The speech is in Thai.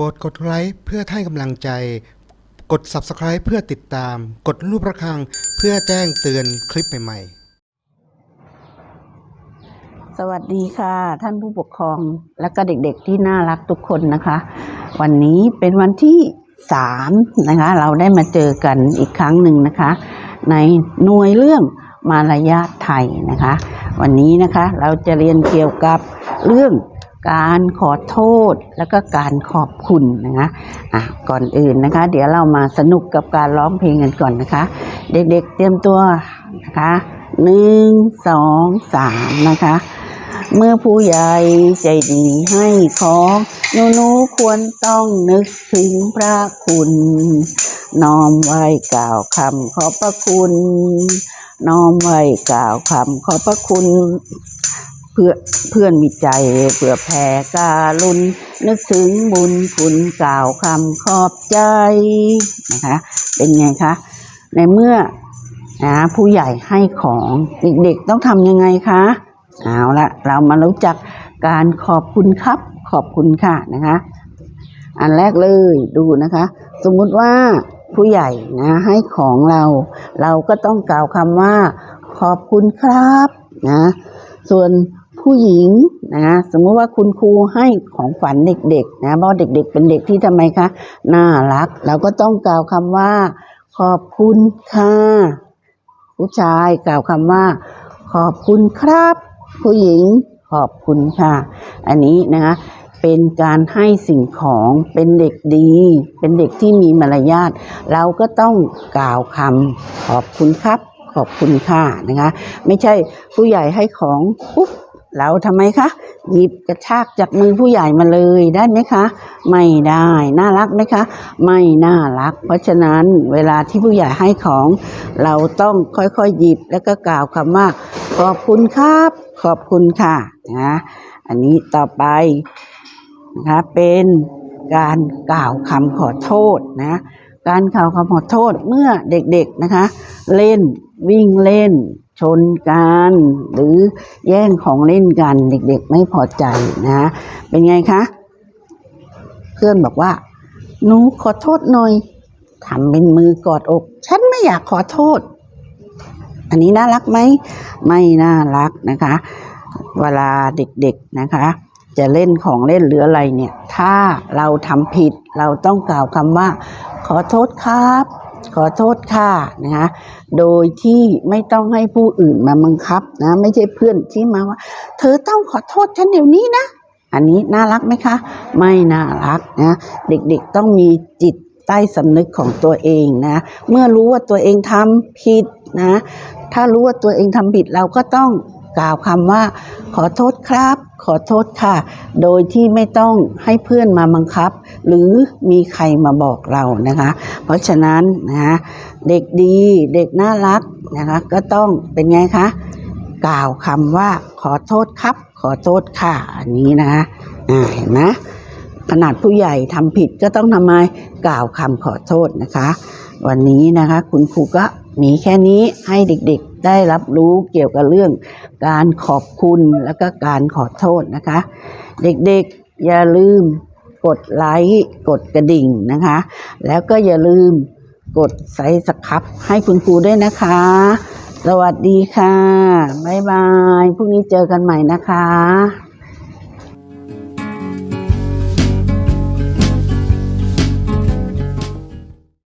รดกดไลค์เพื่อให้กำลังใจ กด Subscribe เพื่อติดตาม กดรูประฆังเพื่อแจ้งเตือนคลิปใหม่ๆ สวัสดีค่ะ ท่านผู้ปกครองและก็เด็กๆที่น่ารักทุกคนนะคะ วันนี้เป็นวันที่สามนะคะ เราได้มาเจอกันอีกครั้งหนึ่งนะคะ ในหน่วยเรื่องมารยาทไทยนะคะ วันนี้นะคะเราจะเรียนเกี่ยวกับเรื่อง การขอโทษแล้วก็การขอบคุณนะคะอะก่อนอื่นนะคะ เดี๋ยวเรามาสนุกกับการร้องเพลงกันก่อนนะคะ เด็กๆเตรียมตัวนะคะหนึ่งสองสามนะคะ เมื่อผู้ใหญ่ใจดีให้ของหนูหนูควรต้องนึกถึงพระคุณ น้อมไหว้กล่าวคำขอบพระคุณ น้อมไหว้กล่าวคำขอบพระคุณ พื่อเพื่อนมีใจเพื่อแผ่การุณนึกถึงบุญคุณกล่าวคำขอบใจนะคะเป็นไงคะในเมื่อนะผู้ใหญ่ให้ของเด็กๆต้องทำยังไงคะเอาละเรามารู้จักการขอบคุณครับขอบคุณค่ะนะคะ อันแรกเลยดูนะคะ สมมุติว่าผู้ใหญ่นะให้ของเรา เราก็ต้องกล่าวคำว่า ขอบคุณครับนะส่วน ผู้หญิงนะสมมุติว่าคุณครูให้ของฝันเด็กๆนะเพราะเด็กๆ เป็นเด็กที่ทำไมคะน่ารัก เราก็ต้องกล่าวคำว่า ขอบคุณค่ะผู้ชายกล่าวคำว่า ขอบคุณครับ ผู้หญิงขอบคุณค่ะ อันนี้นะคะเป็นการให้สิ่งของเป็นเด็กดี เป็นเด็กที่มีมารยาทเราก็ต้องกล่าวคำขอบคุณครับ ขอบคุณค่ะนะคะ ไม่ใช่ผู้ใหญ่ให้ของปุ๊บ เราทำไมคะ หยิบกระชากจากมือผู้ใหญ่มาเลยได้ไหมคะ ไม่ได้น่ารักไหมคะ ไม่น่ารัก เพราะฉะนั้นเวลาที่ผู้ใหญ่ให้ของ เราต้องค่อยๆหยิบแล้วก็กล่าวคำว่า ขอบคุณครับ ขอบคุณค่ะนะอันนี้ต่อไปนะคะเป็นการกล่าวคำขอโทษนะการกล่าวคำขอโทษเมื่อเด็กๆนะคะ เล่นวิ่งเล่น ชนกัน หรือแย่งของเล่นกันเด็กๆไม่พอใจนะ เป็นไงคะ เพื่อนบอกว่าหนูขอโทษหน่อยทำเป็นมือกอดอก ฉันไม่อยากขอโทษ อันนี้น่ารักไหม ไม่น่ารักนะคะ เวลาเด็กๆนะคะ จะเล่นของเล่นหรืออะไรเนี่ย ถ้าเราทำผิดเราต้องกล่าวคำว่า ขอโทษครับ ขอโทษค่ะนะคะโดยที่ไม่ต้องให้ผู้อื่นมาบังคับนะไม่ใช่เพื่อนที่มาว่า เธอต้องขอโทษฉันเดี๋ยวนี้นะ อันนี้น่ารักไหมคะ ไม่น่ารักนะเด็กๆต้องมีจิตใต้สำนึกของตัวเองนะ เมื่อรู้ว่าตัวเองทำผิดนะ ถ้ารู้ว่าตัวเองทำผิดเราก็ต้อง กล่าวคำว่า ขอโทษครับ ขอโทษค่ะ โดยที่ไม่ต้องให้เพื่อนมาบังคับ หรือมีใครมาบอกเรานะคะ เพราะฉะนั้นนะเด็กดีเด็กน่ารักนะคะก็ต้องเป็นไงคะกล่าวคำว่า ขอโทษครับ ขอโทษค่ะอันนี้นะคะเห็นไหมขนาดผู้ใหญ่ทำผิดก็ต้องทำไมกล่าวคำขอโทษนะคะ วันนี้นะคะ คุณครูก็มีแค่นี้ให้เด็กๆ ได้รับรู้เกี่ยวกับเรื่องการขอบคุณแล้วก็การขอโทษนะคะ เด็กๆอย่าลืมกดไลค์กดกระดิ่งนะคะ แล้วก็อย่าลืมกดไซสครับให้คุณครูด้วยนะคะ สวัสดีค่ะ บ๊ายบาย พรุ่งนี้เจอกันใหม่นะคะ